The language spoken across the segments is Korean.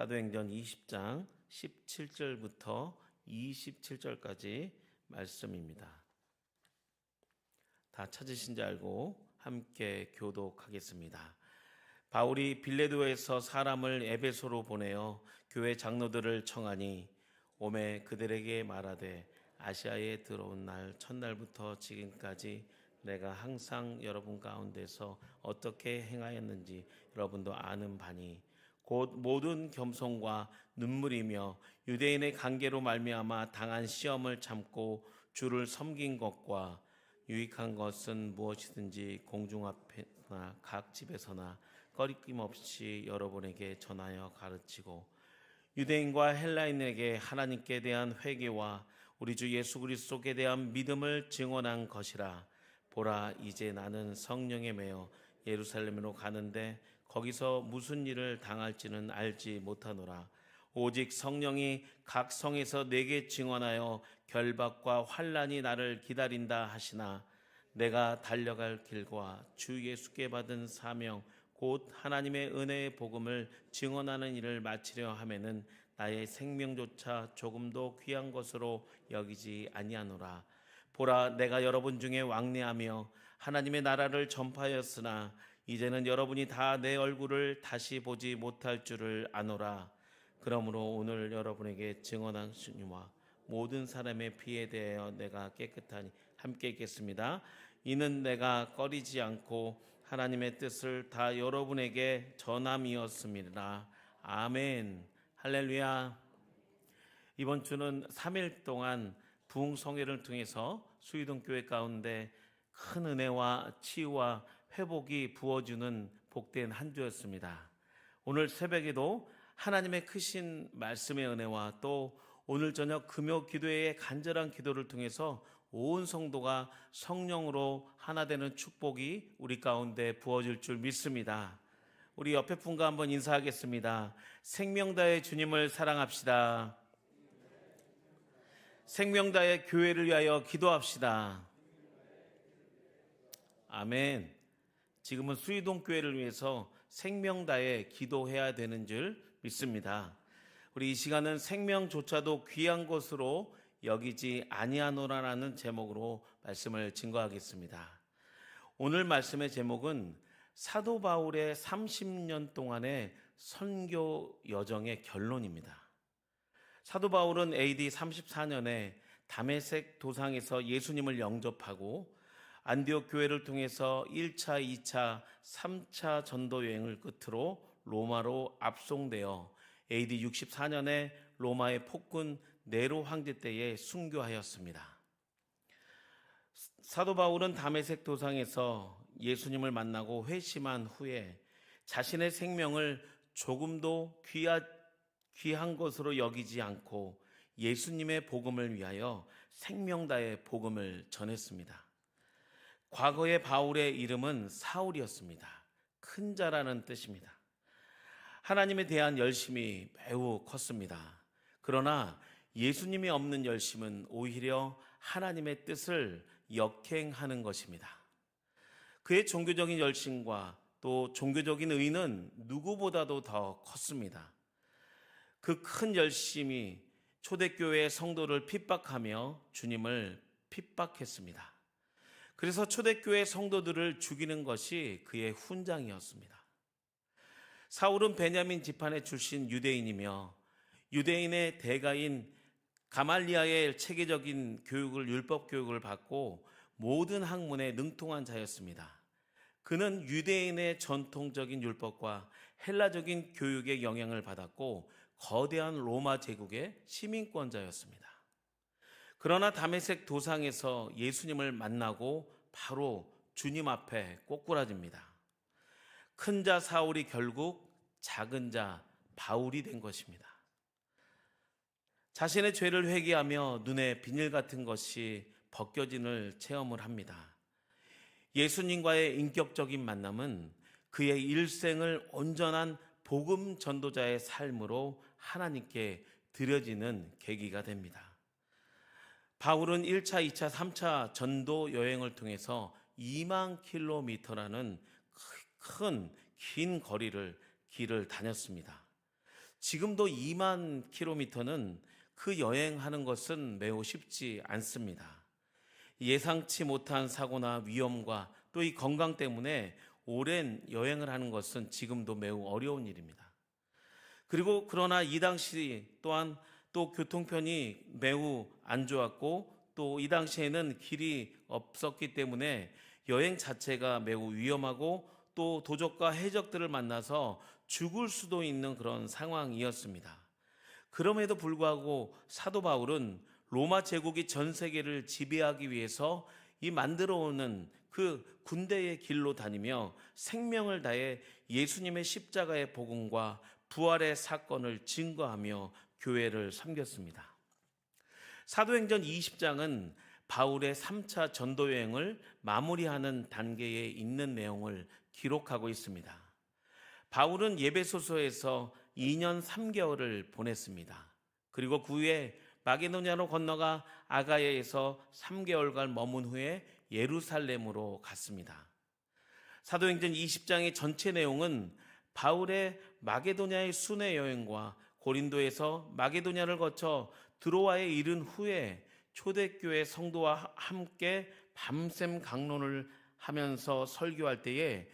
사도행전 20장 17절부터 27절까지 말씀입니다. 다 찾으신 지 알고 함께 교독하겠습니다. 바울이 빌레도에서 사람을 에베소로 보내어 교회 장로들을 청하니 오매 그들에게 말하되 아시아에 들어온 날 첫날부터 지금까지 내가 항상 여러분 가운데서 어떻게 행하였는지 여러분도 아는 바니 곧 모든 겸손과 눈물이며 유대인의 관계로 말미암아 당한 시험을 참고 주를 섬긴 것과 유익한 것은 무엇이든지 공중 앞에나 각 집에서나 꺼리낌 없이 여러분에게 전하여 가르치고 유대인과 헬라인에게 하나님께 대한 회개와 우리 주 예수 그리스도께 대한 믿음을 증언한 것이라 보라 이제 나는 성령에 매여 예루살렘으로 가는데 거기서 무슨 일을 당할지는 알지 못하노라. 오직 성령이 각 성에서 내게 증언하여 결박과 환란이 나를 기다린다 하시나 내가 달려갈 길과 주 예수께 받은 사명 곧 하나님의 은혜의 복음을 증언하는 일을 마치려 하면은 나의 생명조차 조금도 귀한 것으로 여기지 아니하노라. 보라 내가 여러분 중에 왕래하며 하나님의 나라를 전파하였으나 이제는 여러분이 다 내 얼굴을 다시 보지 못할 줄을 아노라 그러므로 오늘 여러분에게 증언한 주님과 모든 사람의 피에 대하여 내가 깨끗하니 함께 읽겠습니다. 이는 내가 꺼리지 않고 하나님의 뜻을 다 여러분에게 전함이었습니다. 아멘. 할렐루야. 이번 주는 3일 동안 부흥성회를 통해서 수의동 교회 가운데 큰 은혜와 치유와 회복이 부어주는 복된 한 주였습니다. 오늘 새벽에도 하나님의 크신 말씀의 은혜와 또 오늘 저녁 금요 기도회의 간절한 기도를 통해서 온 성도가 성령으로 하나 되는 축복이 우리 가운데 부어질 줄 믿습니다. 우리 옆에 분과 한번 인사하겠습니다. 생명다의 주님을 사랑합시다. 생명다의 교회를 위하여 기도합시다. 아멘. 지금은 수의동 교회를 위해서 생명다에 기도해야 되는 줄 믿습니다. 우리 이 시간은 생명조차도 귀한 것으로 여기지 아니하노라라는 제목으로 말씀을 증거하겠습니다. 오늘 말씀의 제목은 사도 바울의 30년 동안의 선교 여정의 결론입니다. 사도 바울은 AD 34년에 담에색 도상에서 예수님을 영접하고 안디옥 교회를 통해서 1차, 2차, 3차 전도 여행을 끝으로 로마로 압송되어 AD 64년에 로마의 폭군 네로 황제 때에 순교하였습니다. 사도 바울은 담에색 도상에서 예수님을 만나고 회심한 후에 자신의 생명을 조금도 귀하, 귀한 것으로 여기지 않고 예수님의 복음을 위하여 생명다의 복음을 전했습니다. 과거의 바울의 이름은 사울이었습니다. 큰 자라는 뜻입니다. 하나님에 대한 열심이 매우 컸습니다. 그러나 예수님이 없는 열심은 오히려 하나님의 뜻을 역행하는 것입니다. 그의 종교적인 열심과 또 종교적인 의는 누구보다도 더 컸습니다. 그 큰 열심이 초대교회의 성도를 핍박하며 주님을 핍박했습니다. 그래서 초대교회 성도들을 죽이는 것이 그의 훈장이었습니다. 사울은 베냐민 지판의 출신 유대인이며 유대인의 대가인 가말리아의 체계적인 교육을 율법 교육을 받고 모든 학문에 능통한 자였습니다. 그는 유대인의 전통적인 율법과 헬라적인 교육의 영향을 받았고 거대한 로마 제국의 시민권자였습니다. 그러나 담에색 도상에서 예수님을 만나고 바로 주님 앞에 꼬꾸라집니다. 큰 자 사울이 결국 작은 자 바울이 된 것입니다. 자신의 죄를 회개하며 눈에 비닐 같은 것이 벗겨진을 체험을 합니다. 예수님과의 인격적인 만남은 그의 일생을 온전한 복음 전도자의 삶으로 하나님께 드려지는 계기가 됩니다. 바울은 1차, 2차, 3차 전도 여행을 통해서 2만 킬로미터라는 큰 긴 거리를 길을 다녔습니다. 지금도 2만 킬로미터는 그 여행하는 것은 매우 쉽지 않습니다. 예상치 못한 사고나 위험과 또 이 건강 때문에 오랜 여행을 하는 것은 지금도 매우 어려운 일입니다. 그리고 그러나 이 당시 또한 또 교통편이 매우 안 좋았고 또 이 당시에는 길이 없었기 때문에 여행 자체가 매우 위험하고 또 도적과 해적들을 만나서 죽을 수도 있는 그런 상황이었습니다. 그럼에도 불구하고 사도 바울은 로마 제국이 전 세계를 지배하기 위해서 이 만들어 오는 그 군대의 길로 다니며 생명을 다해 예수님의 십자가의 복음과 부활의 사건을 증거하며 교회를 섬겼습니다. 사도행전 20장은 바울의 3차 전도 여행을 마무리하는 단계에 있는 내용을 기록하고 있습니다. 바울은 예배소서에서 2년 3개월을 보냈습니다. 그리고 그 후에 마게도냐로 건너가 아가야에서 3개월간 머문 후에 예루살렘으로 갔습니다. 사도행전 20장의 전체 내용은 바울의 마게도냐의 순회 여행과 고린도에서 마게도냐를 거쳐 드로아에 이른 후에 초대교회 성도와 함께 밤샘 강론을 하면서 설교할 때에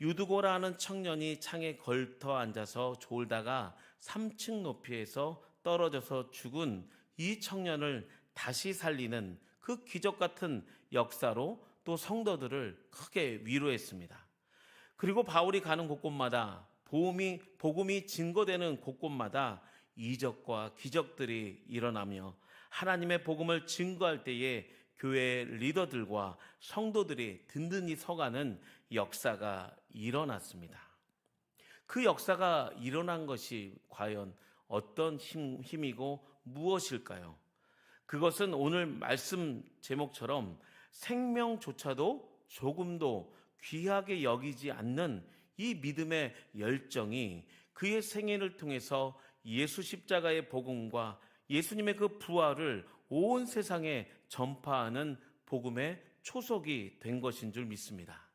유두고라는 청년이 창에 걸터 앉아서 졸다가 3층 높이에서 떨어져서 죽은 이 청년을 다시 살리는 그 기적 같은 역사로 또 성도들을 크게 위로했습니다. 그리고 바울이 가는 곳곳마다 복음이, 복음이 증거되는 곳곳마다 이적과 기적들이 일어나며 하나님의 복음을 증거할 때에 교회 리더들과 성도들이 든든히 서가는 역사가 일어났습니다. 그 역사가 일어난 것이 과연 어떤 힘, 힘이고 무엇일까요? 그것은 오늘 말씀 제목처럼 생명조차도 조금도 귀하게 여기지 않는 이 믿음의 열정이 그의 생애를 통해서 예수 십자가의 복음과 예수님의 그 부활을 온 세상에 전파하는 복음의 초석이 된 것인 줄 믿습니다.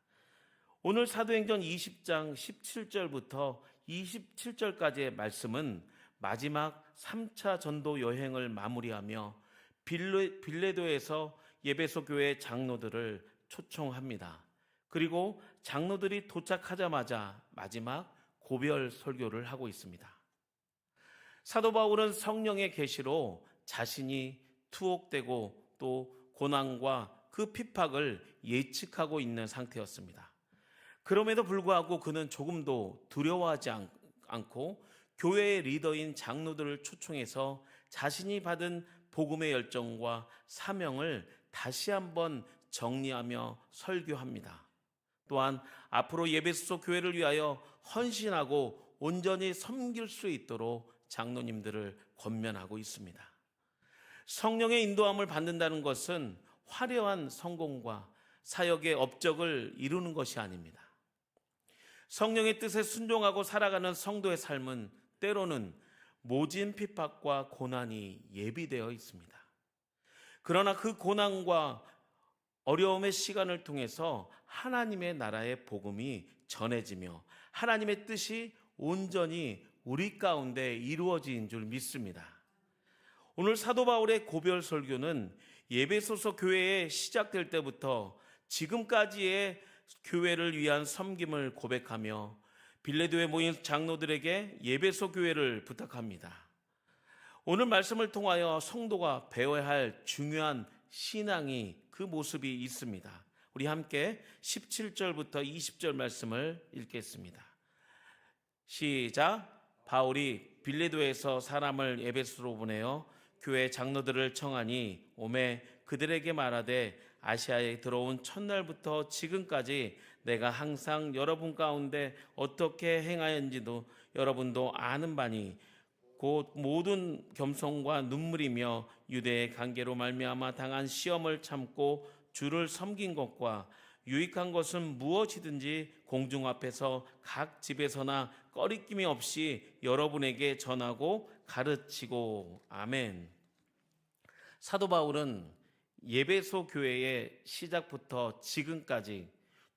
오늘 사도행전 20장 17절부터 27절까지의 말씀은 마지막 3차 전도 여행을 마무리하며 빌레, 빌레도에서 예배소 교회 장로들을 초청합니다. 그리고 장로들이 도착하자마자 마지막 고별 설교를 하고 있습니다. 사도 바울은 성령의 계시로 자신이 투옥되고 또 고난과 그 핍박을 예측하고 있는 상태였습니다. 그럼에도 불구하고 그는 조금도 두려워하지 않고 교회의 리더인 장로들을 초청해서 자신이 받은 복음의 열정과 사명을 다시 한번 정리하며 설교합니다. 또한 앞으로 예배소 교회를 위하여 헌신하고 온전히 섬길 수 있도록 장로님들을 권면하고 있습니다. 성령의 인도함을 받는다는 것은 화려한 성공과 사역의 업적을 이루는 것이 아닙니다. 성령의 뜻에 순종하고 살아가는 성도의 삶은 때로는 모진 핍박과 고난이 예비되어 있습니다. 그러나 그 고난과 어려움의 시간을 통해서 하나님의 나라의 복음이 전해지며 하나님의 뜻이 온전히 우리 가운데 이루어진 줄 믿습니다. 오늘 사도 바울의 고별 설교는 예배소서 교회에 시작될 때부터 지금까지의 교회를 위한 섬김을 고백하며 빌레도에 모인 장로들에게 예배소 교회를 부탁합니다. 오늘 말씀을 통하여 성도가 배워야 할 중요한 신앙이 그 모습이 있습니다. 우리 함께 17절부터 20절 말씀을 읽겠습니다. 시작. 바울이 빌레도에서 사람을 에베소로 보내어 교회 장로들을 청하니 오매 그들에게 말하되 아시아에 들어온 첫날부터 지금까지 내가 항상 여러분 가운데 어떻게 행하였는지도 여러분도 아는 바니 곧 모든 겸손과 눈물이며 유대의 관계로 말미암아 당한 시험을 참고 주를 섬긴 것과 유익한 것은 무엇이든지 공중 앞에서 각 집에서나 꺼리낌이 없이 여러분에게 전하고 가르치고 아멘. 사도 바울은 예배소 교회의 시작부터 지금까지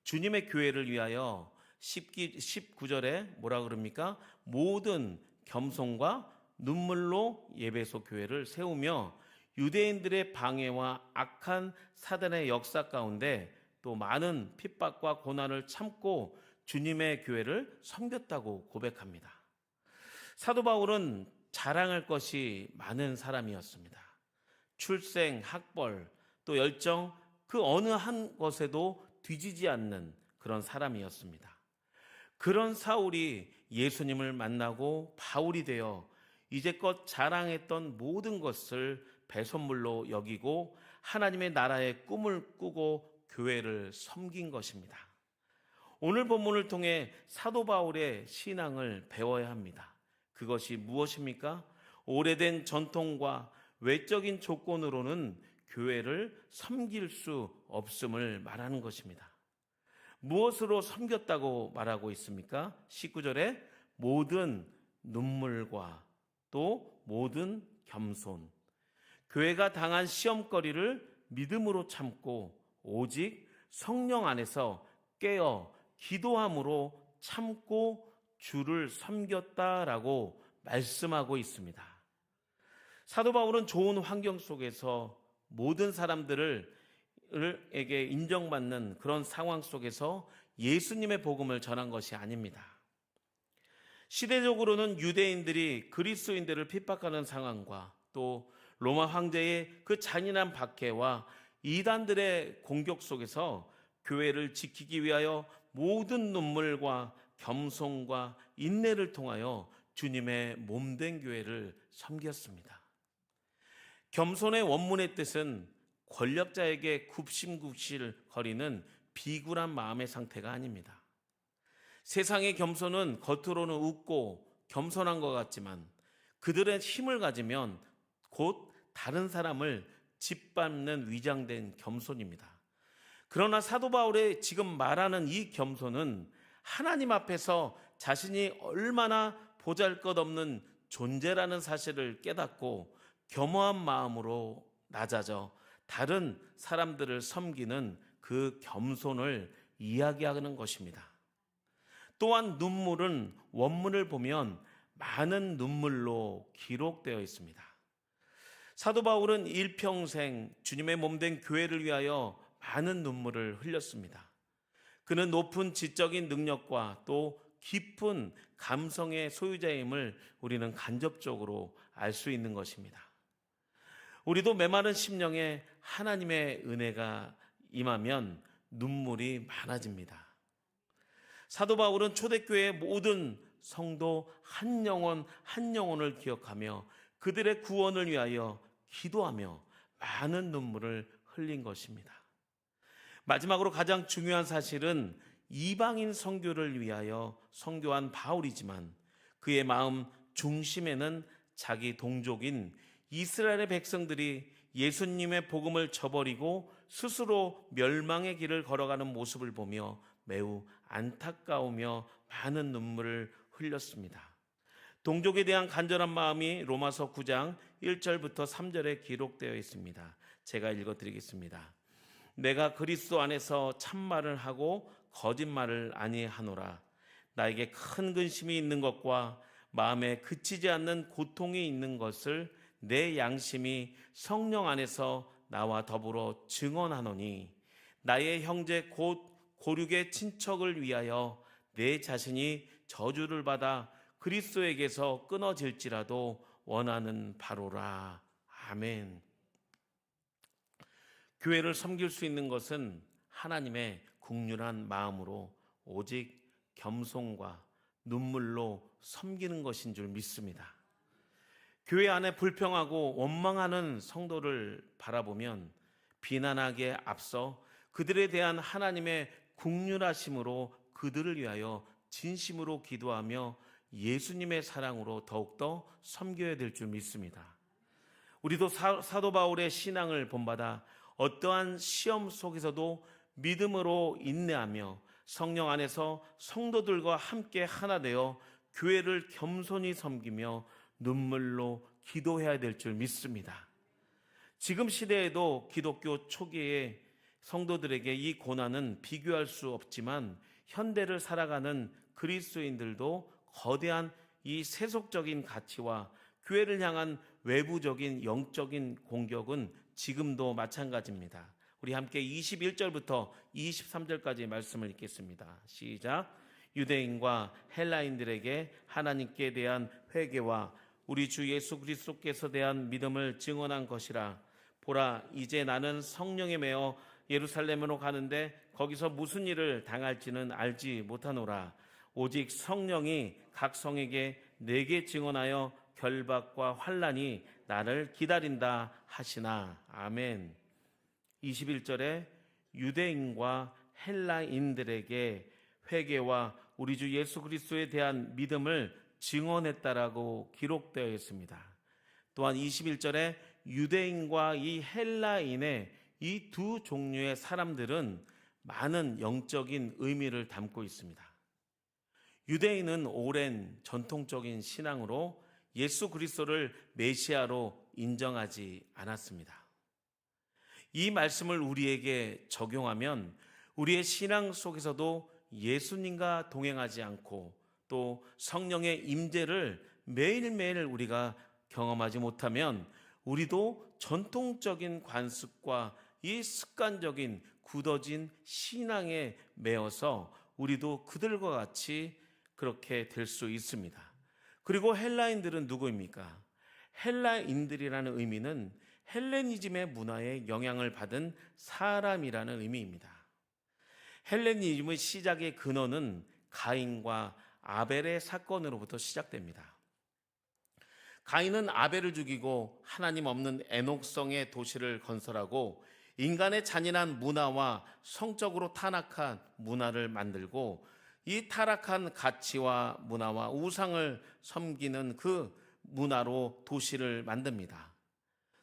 주님의 교회를 위하여 19절에 뭐라 그럽니까? 모든 겸손과 눈물로 예배소 교회를 세우며 유대인들의 방해와 악한 사단의 역사 가운데 또 많은 핍박과 고난을 참고 주님의 교회를 섬겼다고 고백합니다. 사도 바울은 자랑할 것이 많은 사람이었습니다. 출생, 학벌, 또 열정 그 어느 한 것에도 뒤지지 않는 그런 사람이었습니다. 그런 사울이 예수님을 만나고 바울이 되어 이제껏 자랑했던 모든 것을 배선물로 여기고 하나님의 나라의 꿈을 꾸고 교회를 섬긴 것입니다. 오늘 본문을 통해 사도 바울의 신앙을 배워야 합니다. 그것이 무엇입니까? 오래된 전통과 외적인 조건으로는 교회를 섬길 수 없음을 말하는 것입니다. 무엇으로 섬겼다고 말하고 있습니까? 19절에 모든 눈물과 또 모든 겸손. 교회가 당한 시험거리를 믿음으로 참고 오직 성령 안에서 깨어 기도함으로 참고 주를 섬겼다라고 말씀하고 있습니다. 사도 바울은 좋은 환경 속에서 모든 사람들을 에게 인정받는 그런 상황 속에서 예수님의 복음을 전한 것이 아닙니다. 시대적으로는 유대인들이 그리스도인들을 핍박하는 상황과 또 로마 황제의 그 잔인한 박해와 이단들의 공격 속에서 교회를 지키기 위하여 모든 눈물과 겸손과 인내를 통하여 주님의 몸된 교회를 섬겼습니다. 겸손의 원문의 뜻은 권력자에게 굽신굽실 거리는 비굴한 마음의 상태가 아닙니다. 세상의 겸손은 겉으로는 웃고 겸손한 것 같지만 그들의 힘을 가지면 곧 다른 사람을 짓밟는 위장된 겸손입니다. 그러나 사도 바울의 지금 말하는 이 겸손은 하나님 앞에서 자신이 얼마나 보잘 것 없는 존재라는 사실을 깨닫고 겸허한 마음으로 낮아져 다른 사람들을 섬기는 그 겸손을 이야기하는 것입니다. 또한 눈물은 원문을 보면 많은 눈물로 기록되어 있습니다. 사도 바울은 일평생 주님의 몸된 교회를 위하여 많은 눈물을 흘렸습니다. 그는 높은 지적인 능력과 또 깊은 감성의 소유자임을 우리는 간접적으로 알 수 있는 것입니다. 우리도 메마른 심령에 하나님의 은혜가 임하면 눈물이 많아집니다. 사도 바울은 초대교회의 모든 성도 한 영혼 한 영혼을 기억하며 그들의 구원을 위하여 기도하며 많은 눈물을 흘린 것입니다. 마지막으로 가장 중요한 사실은 이방인 선교를 위하여 선교한 바울이지만 그의 마음 중심에는 자기 동족인 이스라엘의 백성들이 예수님의 복음을 저버리고 스스로 멸망의 길을 걸어가는 모습을 보며 매우 안타까우며 많은 눈물을 흘렸습니다. 동족에 대한 간절한 마음이 로마서 9장 1절부터 3절에 기록되어 있습니다. 제가 읽어 드리겠습니다. 내가 그리스도 안에서 참말을 하고 거짓말을 아니하노라. 나에게 큰 근심이 있는 것과 마음에 그치지 않는 고통이 있는 것을 내 양심이 성령 안에서 나와 더불어 증언하노니 나의 형제 곧 고륙의 친척을 위하여 내 자신이 저주를 받아 그리스도에게서 끊어질지라도 원하는 바로라. 아멘. 교회를 섬길 수 있는 것은 하나님의 국률한 마음으로 오직 겸손과 눈물로 섬기는 것인 줄 믿습니다. 교회 안에 불평하고 원망하는 성도를 바라보면 비난하기에 앞서 그들에 대한 하나님의 국률하심으로 그들을 위하여 진심으로 기도하며 예수님의 사랑으로 더욱더 섬겨야 될 줄 믿습니다. 우리도 사, 도 바울의 신앙을 본받아 어떠한 시험 속에서도 믿음으로 인내하며 성령 안에서 성도들과 함께 하나 되어 교회를 겸손히 섬기며 눈물로 기도해야 될 줄 믿습니다. 지금 시대에도 기독교 초기에 성도들에게 이 고난은 비교할 수 없지만 현대를 살아가는 그리스도인들도 거대한 이 세속적인 가치와 교회를 향한 외부적인 영적인 공격은 지금도 마찬가지입니다. 우리 함께 21절부터 23절까지 말씀을 읽겠습니다. 시작. 유대인과 헬라인들에게 하나님께 대한 회개와 우리 주 예수 그리스도께서 대한 믿음을 증언한 것이라. 보라, 이제 나는 성령에 매어 예루살렘으로 가는데 거기서 무슨 일을 당할지는 알지 못하노라. 오직 성령이 각 성에게 내게 증언하여 결박과 환란이 나를 기다린다 하시나. 아멘. 21절에 유대인과 헬라인들에게 회개와 우리 주 예수 그리스도에 대한 믿음을 증언했다라고 기록되어 있습니다. 또한 21절에 유대인과 이 헬라인의 이 두 종류의 사람들은 많은 영적인 의미를 담고 있습니다. 유대인은 오랜 전통적인 신앙으로 예수 그리스도를 메시아로 인정하지 않았습니다. 이 말씀을 우리에게 적용하면 우리의 신앙 속에서도 예수님과 동행하지 않고 또 성령의 임재를 매일매일 우리가 경험하지 못하면 우리도 전통적인 관습과 이 습관적인 굳어진 신앙에 매어서 우리도 그들과 같이 그렇게 될 수 있습니다. 그리고 헬라인들은 누구입니까? 헬라인들이라는 의미는 헬레니즘의 문화에 영향을 받은 사람이라는 의미입니다. 헬레니즘의 시작의 근원은 가인과 아벨의 사건으로부터 시작됩니다. 가인은 아벨을 죽이고 하나님 없는 에녹성의 도시를 건설하고 인간의 잔인한 문화와 성적으로 타락한 문화를 만들고 이 타락한 가치와 문화와 우상을 섬기는 그 문화로 도시를 만듭니다.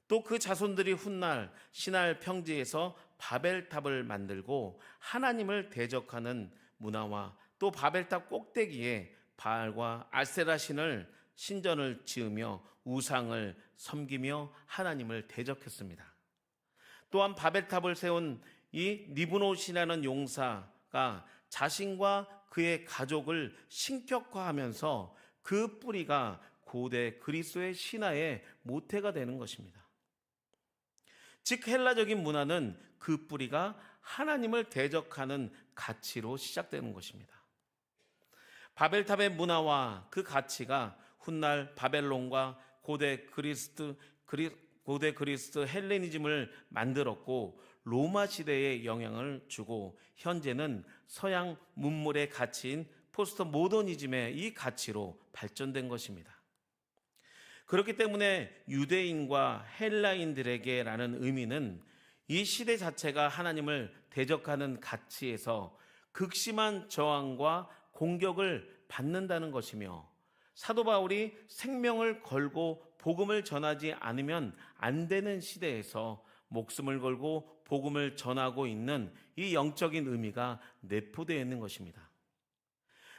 또 그 자손들이 훗날 신할 평지에서 바벨탑을 만들고 하나님을 대적하는 문화와 또 바벨탑 꼭대기에 바알과 아세라 신을 신전을 지으며 우상을 섬기며 하나님을 대적했습니다. 또한 바벨탑을 세운 이 니브노시라는 용사가 자신과 그의 가족을 신격화하면서 그 뿌리가 고대 그리스도의 신화의 모태가 되는 것입니다. 즉 헬라적인 문화는 그 뿌리가 하나님을 대적하는 가치로 시작되는 것입니다. 바벨탑의 문화와 그 가치가 훗날 바벨론과 고대 그리스도 그리, 고대 그리스도 헬레니즘을 만들었고 로마 시대에 영향을 주고 현재는 서양 문물의 가치인 포스트 모더니즘의 이 가치로 발전된 것입니다. 그렇기 때문에 유대인과 헬라인들에게라는 의미는 이 시대 자체가 하나님을 대적하는 가치에서 극심한 저항과 공격을 받는다는 것이며 사도 바울이 생명을 걸고 복음을 전하지 않으면 안 되는 시대에서 목숨을 걸고 복음을 전하고 있는 이 영적인 의미가 내포되어 있는 것입니다.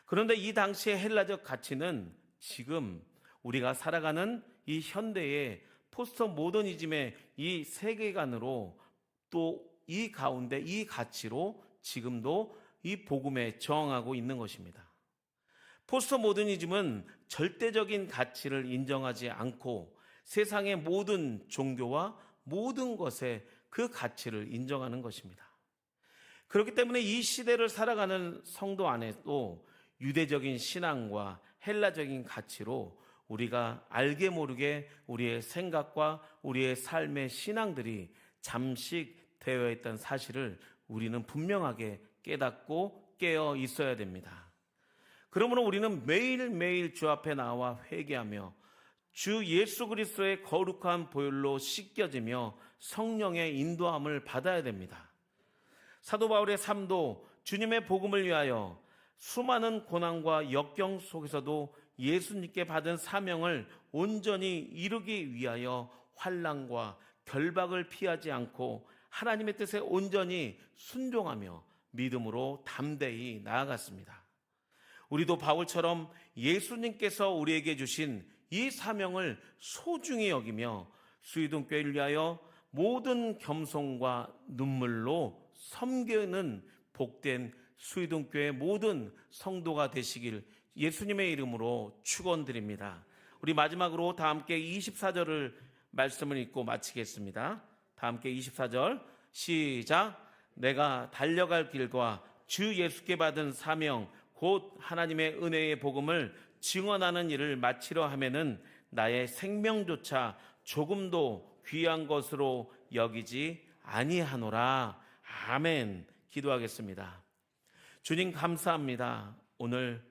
그런데 이 당시의 헬라적 가치는 지금 우리가 살아가는 이 현대의 포스트 모더니즘의 이 세계관으로 또 이 가운데 이 가치로 지금도 이 복음에 저항하고 있는 것입니다. 포스트 모더니즘은 절대적인 가치를 인정하지 않고 세상의 모든 종교와 모든 것에 그 가치를 인정하는 것입니다. 그렇기 때문에 이 시대를 살아가는 성도 안에도 유대적인 신앙과 헬라적인 가치로 우리가 알게 모르게 우리의 생각과 우리의 삶의 신앙들이 잠식되어 있던 사실을 우리는 분명하게 깨닫고 깨어 있어야 됩니다. 그러므로 우리는 매일매일 주 앞에 나와 회개하며 주 예수 그리스도의 거룩한 보혈로 씻겨지며 성령의 인도함을 받아야 됩니다. 사도 바울의 삶도 주님의 복음을 위하여 수많은 고난과 역경 속에서도 예수님께 받은 사명을 온전히 이루기 위하여 환란과 결박을 피하지 않고 하나님의 뜻에 온전히 순종하며 믿음으로 담대히 나아갔습니다. 우리도 바울처럼 예수님께서 우리에게 주신 이 사명을 소중히 여기며 수의동교회를 위하여 모든 겸손과 눈물로 섬기는 복된 수의동교회 모든 성도가 되시길 예수님의 이름으로 축원드립니다. 우리 마지막으로 다 함께 24절을 말씀을 읽고 마치겠습니다. 다 함께 24절 시작 내가 달려갈 길과 주 예수께 받은 사명 곧 하나님의 은혜의 복음을 증언하는 일을 마치려 하면은 나의 생명조차 조금도 귀한 것으로 여기지 아니하노라. 아멘. 기도하겠습니다. 주님 감사합니다. 오늘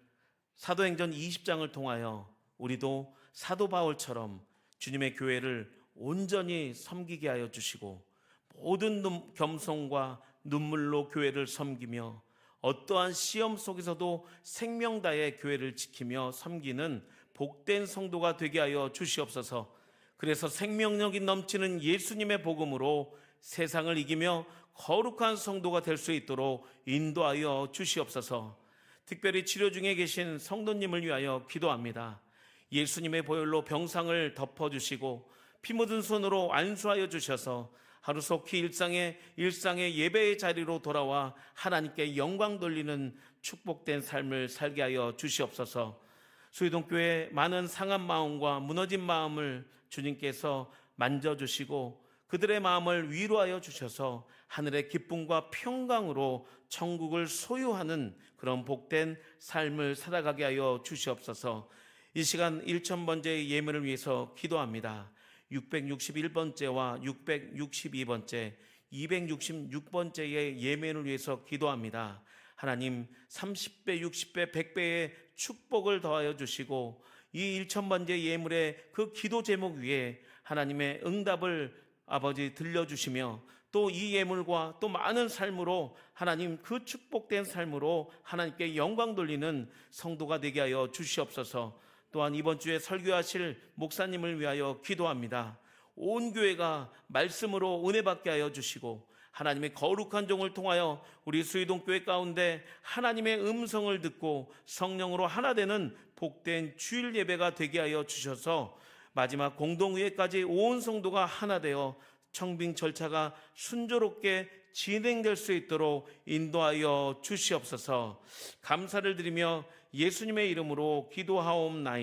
사도행전 20장을 통하여 우리도 사도 바울처럼 주님의 교회를 온전히 섬기게 하여 주시고 모든 눈- 겸손과 눈물로 교회를 섬기며 어떠한 시험 속에서도 생명 다해 교회를 지키며 섬기는 복된 성도가 되게 하여 주시옵소서. 그래서 생명력이 넘치는 예수님의 복음으로 세상을 이기며 거룩한 성도가 될 수 있도록 인도하여 주시옵소서. 특별히 치료 중에 계신 성도님을 위하여 기도합니다. 예수님의 보혈로 병상을 덮어주시고 피 묻은 손으로 안수하여 주셔서 하루속히 일상의 일상의 예배의 자리로 돌아와 하나님께 영광 돌리는 축복된 삶을 살게 하여 주시옵소서. 수의동교회 많은 상한 마음과 무너진 마음을 주님께서 만져주시고 그들의 마음을 위로하여 주셔서 하늘의 기쁨과 평강으로 천국을 소유하는 그런 복된 삶을 살아가게 하여 주시옵소서. 이 시간 1천번째 예물을 위해서 기도합니다. 661번째와 662번째, 266번째의 예매를 위해서 기도합니다. 하나님 30배, 60배, 100배의 축복을 더하여 주시고 이 1천번째 예물의 그 기도 제목 위에 하나님의 응답을 아버지 들려주시며 또 이 예물과 또 많은 삶으로 하나님 그 축복된 삶으로 하나님께 영광 돌리는 성도가 되게 하여 주시옵소서 또한 이번 주에 설교하실 목사님을 위하여 기도합니다. 온 교회가 말씀으로 은혜 받게 하여 주시고 하나님의 거룩한 종을 통하여 우리 수의동 교회 가운데 하나님의 음성을 듣고 성령으로 하나 되는 복된 주일 예배가 되게 하여 주셔서 마지막 공동의회까지 온 성도가 하나 되어 청빙 절차가 순조롭게 진행될 수 있도록 인도하여 주시옵소서 감사를 드리며 예수님의 이름으로 기도하옵나이다.